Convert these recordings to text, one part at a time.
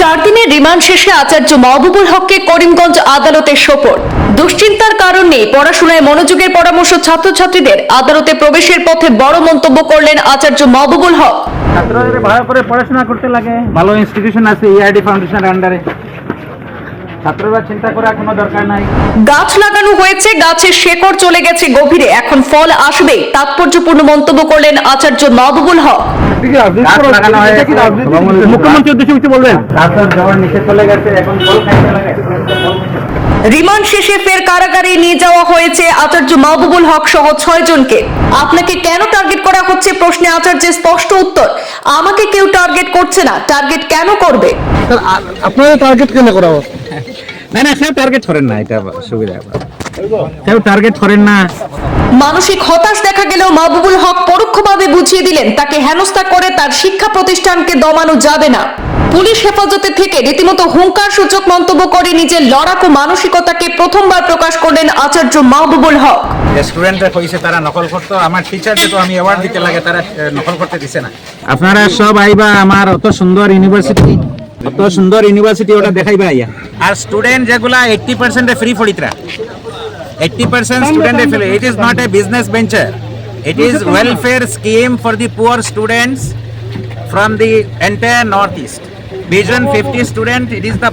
চার দিনের রিমান্ড শেষে আচার্য মাহবুবুল হককে করিমগঞ্জ আদালতে সোপর দুশ্চিন্তার কারণে পড়াশোনায় মনোযোগের পরামর্শ ছাত্রছাত্রীদের। আদালতে প্রবেশের পথে বড় মন্তব্য করলেন আচার্য মাহবুবুল হক। ছাত্রদের ভালো করে পড়াশোনা করতে লাগে। ভালো ইনস্টিটিউশন আছে ইআরডি ফাউন্ডেশনের আন্ডারে ছাত্ররা চিন্তা করার কোনো দরকার নাই। গাছ লাগানো হয়েছে গাছের শেকড় চলে গেছে গভীরে এখন ফল আসবে। তাৎপর্যপূর্ণ মন্তব্য করলেন আচার্য মাহবুবুল হক। গাছ লাগানো হয়েছে মুখ্যমন্ত্রী উদ্দেশ্যে কিছু বলবেন? গাছের চলে গেছে এখন ফল খাইতে লাগে রিমান্ড শেষে ফের কারাগারে নিয়ে যাওয়া হয়েছে আচার্য মাহবুবুল হক সহ ছয় জনকে। আপনাকে কেন টার্গেট করা হচ্ছে প্রশ্নে আচার্যের স্পষ্ট উত্তর। আমাকে কেউ টার্গেট করছে না। টার্গেট কেন করবে? আপনাদের টার্গেট কেন করা হচ্ছে? না না সেও টার্গেট করেন না এটা সুবিধা সেও টার্গেট করেন না। মানসিক হতাশ দেখা গেলেও মাহবুবুল হক পরোক্ষভাবে বুঝিয়ে দিলেন তাকে হেনস্থা করে তার শিক্ষা প্রতিষ্ঠানকে দমানো যাবে না। পুলিশ হেফাজতে থেকে রীতিমতো হুঙ্কার সূচক মন্তব্য করে নিজের লড়াকু মানসিকতাকে প্রথমবার প্রকাশ করলেন আচার্য মাহবুবুল হক। স্টুডেন্টরা কইছে তারা নকল করতো আমার টিচারকে তো আমি অ্যাওয়ার্ড দিতে লাগে তারা নকল করতে দিছে না। আপনারা সব আইবা আমার অত সুন্দর ইউনিভার্সিটি কত সুন্দর ইউনিভার্সিটি ওটা দেখাইবে আর স্টুডেন্ট যেগুলা eighty student it is venture it is scheme for the poor students from the entire fifty student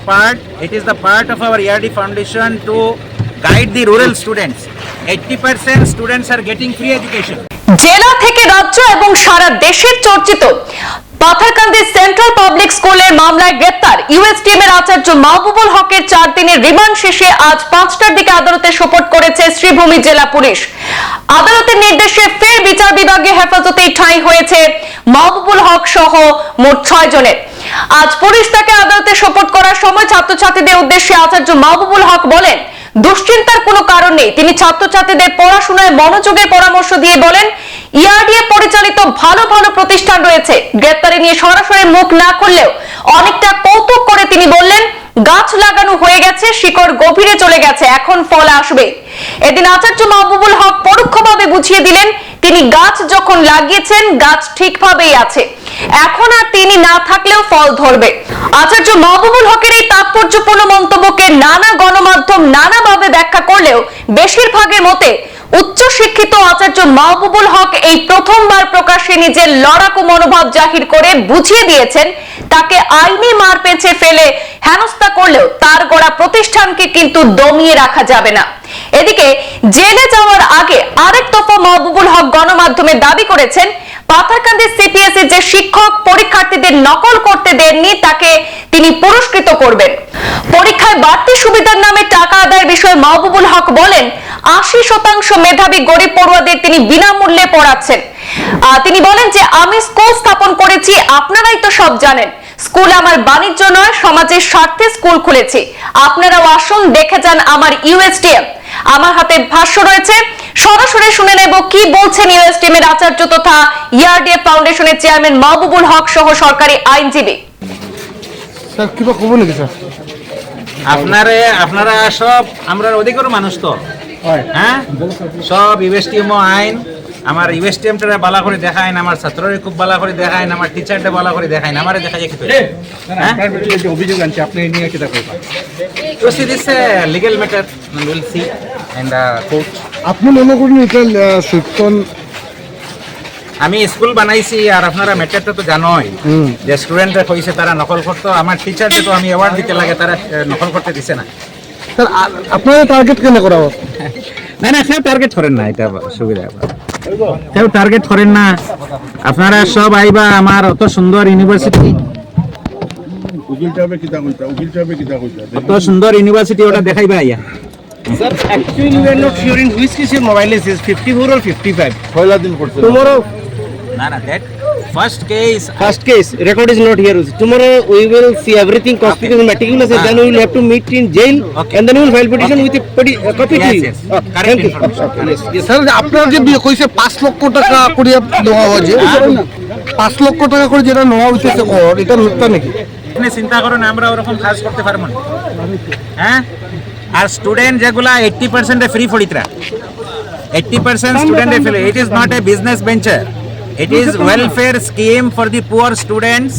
part it is the part of our foundation to guide the rural students eighty percent students are getting জেলা থেকে রাজ্য এবং সারা দেশের চর্চিত। Patharkandi central public স্কুলের মামলায় গ্রেপ্তার USTM এর আচার্য মাহবুবুল হকের চার দিনের রিমান্ড শেষে আজ পাঁচটার দিকে আদালতে সোপর্ট করেছে শ্রীভূমি জেলা পুলিশ। আদালতের নির্দেশে ফের বিচার বিভাগে হেফাজতে ঠাঁই হয়েছে মাহবুবুল হক সহ মোট ছয় জনের। আজ পুলিশ তাকে আদালতে সোপর্ট করার সময় ছাত্রছাত্রীদের উদ্দেশ্যে আচার্য মাহবুবুল হক বলেন, দুশ্চিন্তার কোনো কারণ নেই। তিনি ছাত্রছাত্রীদের পড়াশোনায় মনোযোগের পরামর্শ দিয়ে বলেন ইআরডিএ পরিচালিত ভালো ভালো প্রতিষ্ঠান রয়েছে। গ্রেপ্তারি নিয়ে সরাসরি মুখ না করলেও অনেকটা কৌতুক করে তিনি বললেন, গাছ লাগানো হয়ে গেছে, শিকড় গভীরে চলে গেছে, এখন ফল আসবে। এদিন আচার্য মাহবুবুল হক পরোক্ষভাবে বুঝিয়ে দিলেন, তিনি গাছ যখন লাগিয়েছেন, গাছ ঠিকভাবেই আছে। এখন আর তিনি না থাকলেও ফল ধরবে। আচার্য মাহবুবুল হকের এই তাৎপর্যপূর্ণ মন্তব্যকে নানা গণমাধ্যম নানাভাবে ব্যাখ্যা করলেও বেশিরভাগের মতে উচ্চ শিক্ষিত আচার্য মাহবুবুল হক এই প্রথমবার প্রকাশ্যে নিজের লড়াকু মনোভাব জাহির করে বুঝিয়ে দিয়েছেন। তাকে আইনি মার পেঁচে ফেলে হেনস্থা করলেও তার গড়া প্রতিষ্ঠানকে কিন্তু দমিয়ে রাখা যাবে না। এদিকে জেলে যাওয়ার আগে আরেক দফা মাহবুবুল হক গণমাধ্যমে দাবি করেছেন পাথারকান্দি সিপিএস যে শিক্ষক পরীক্ষার্থীদের নকল করতে দেননি, তাকে তিনি পুরস্কৃত করবেন। পরীক্ষায় বাড়তি সুবিধার নামে টাকা আদায়ের বিষয়ে মাহবুবুল হক বলেন আশি শতাংশ মেধাবী গরিব পড়ুয়াদের তিনি বিনামূল্যে পড়াচ্ছেন। তিনি বলেন যে আমি স্কুল স্থাপন করেছি আপনারাই তো সব জানেন। স্কুল আমার বাণিজ্য নয় সমাজের স্বার্থে স্কুল খুলেছি। আপনারাও আসুন দেখে যান আমার ইউএসডিএম আমার হাতে ভাষ্য রয়েছে সরাসরি শুনে নেব কি বলছেন ইউএসডিএম এর আচার্য তথা ইয়ারডিএ ফাউন্ডেশনের চেয়ারম্যান মাহবুবুল হক সহ সরকারি আইনজীবী। স্যার কিবা ক'ব নেকি স্যার? আপনারে আপনারা সব আমরা অধিকার মানুষ তো। হ্যাঁ। সব ইউএসটিএম আইন। আমার ইউএসটিএমটা বালা করে দেখাইন আমার ছাত্ররে খুব বালা করে দেখাইন আমার টিচারটা বালা করে দেখাইন আমারে দেখা যায় কি করে হ্যাঁ? অভিযোগ আনছে আপনি নিয়ে কিতা করবেন? Proceed is legal matter will see court আপনি মনে করুন এটা সত্যন আমি স্কুল বানাইছি আর আপনারা ম্যাটারটা তো জানোই। যে স্টুডেন্টরা কইছে তারা নকল করতো আমার টিচারকে তো আমি অ্যাওয়ার্ড দিতে লাগে তারা নকল করতে দিছে না। স্যার আপনাদের টার্গেট কেন করা হচ্ছে? না না সেও টার্গেট করেন না এটা সুবিধা সেও টার্গেট করেন না। আপনারা সব আইবা আমার অত সুন্দর ইউনিভার্সিটি অত সুন্দর ইউনিভার্সিটি ওটা দেখাইবা আইয়া। Sir, actually we are not sure in which case your mobile is, is 54 or 55. পয়লা দিন করছে Tomorrow, না না that first case first case, record is not here. Tomorrow we will see everything constitution meticulously, then we will have to meet in jail Okay. and then we will file petition okay. with a peti- a copy to Yes, you. yes. Oh, Correct Thank you. information. Correct. Sir আপনার যে কইছে পাঁচ লক্ষ টাকা করিয়া দেওয়া হয়েছে পাঁচ লক্ষ টাকা করে যেটা নেওয়া হইতেছে কর এটা মিথ্যা নাকি আপনি চিন্তা করেন আমরা ওরকম কাজ করতে পারব না হ্যাঁ আর স্টুডেন্ট যেগুলা এইট্টি পার্সেন্টে ফ্রি ফরিতরা এইট্টি পার্সেন্ট স্টুডেন্টে ফেলে it is not a business venture it is welfare scheme for the poor students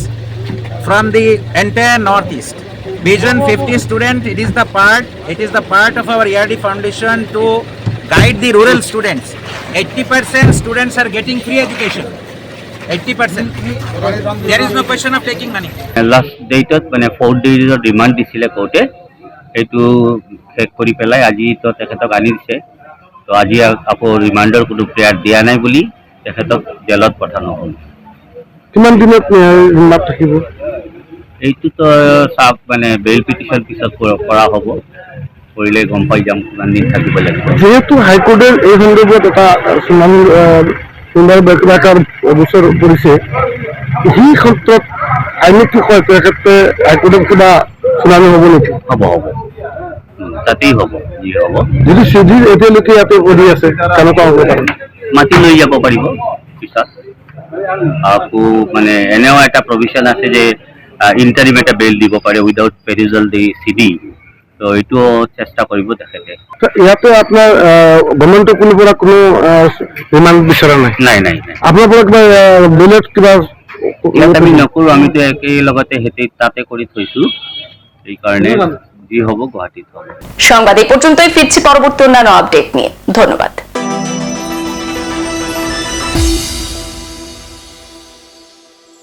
from the entire northeast. Vision 50 student, it is the part, it is the part of our ERD foundation to guide the rural students. 80% students are getting free education. 80%. There is no question of taking money. Last ডেটত মানে fourth ডেজৰ demand দিছিলে কোৰ্টে সেইটো শেষ কৰি পেলাই আজি তো তেখেতক আনি দিছে তো আজি আকৌ ৰিমাণ্ডৰ কোনো প্ৰেয়াৰ দিয়া নাই বুলি তেখেতক জেলত পঠানো হ'ল। কিমান দিনত ৰিমাণ্ড থাকিব? এইটোতো চাপ মানে বেইল পিটিশ্যন পিছত কৰা- হ'ব। কৰিলে গম পাই যাম কিমান দিন থাকিব লাগিব। যিহেতু হাইকোৰ্টে এই সন্দৰ্ভত এটা শুনানি ব্যাখ্যাৰ গোচৰ কৰিছে সেই ক্ষেত্ৰত আইনে কি কয় তেখেতে হাইকোৰ্টত কিবা শুনানি হ'ব নেকি? হ'ব হ'ব। তাতেই হ'ব যি হ'ব। যদি চিধি এতিয়ালৈকে ইয়াতে কৰি আছে কেনেকুৱা হ'ব? মাতি লৈ যাব পাৰিব পিছত। আকৌ মানে এনেও এটা প্ৰভিশ্যন আছে যে ইণ্টাৰিম এটা বেল দিব পাৰে উইদাউট পেৰিজল দি চি ডি তো এইটোও চেষ্টা কৰিব তেখেতে। ইয়াতে আপোনাৰ গভৰ্ণমেণ্টৰ কোনো পৰা কোনো ৰিমাণ্ড বিচৰা নাই? নাই নাই আপোনাৰ পৰা কিবা বেলেগ কিবা ইয়াত আমি নকৰোঁ আমিতো একেলগতে হেঁতে তাতে কৰি থৈছোঁ। সেইকাৰণে যি হ'ব গুৱাহাটীত হ'ব। সংবাদ এই পর্যন্তই ফিরছি পরবর্তী অন্যান্য আপডেট নিয়ে। ধন্যবাদ।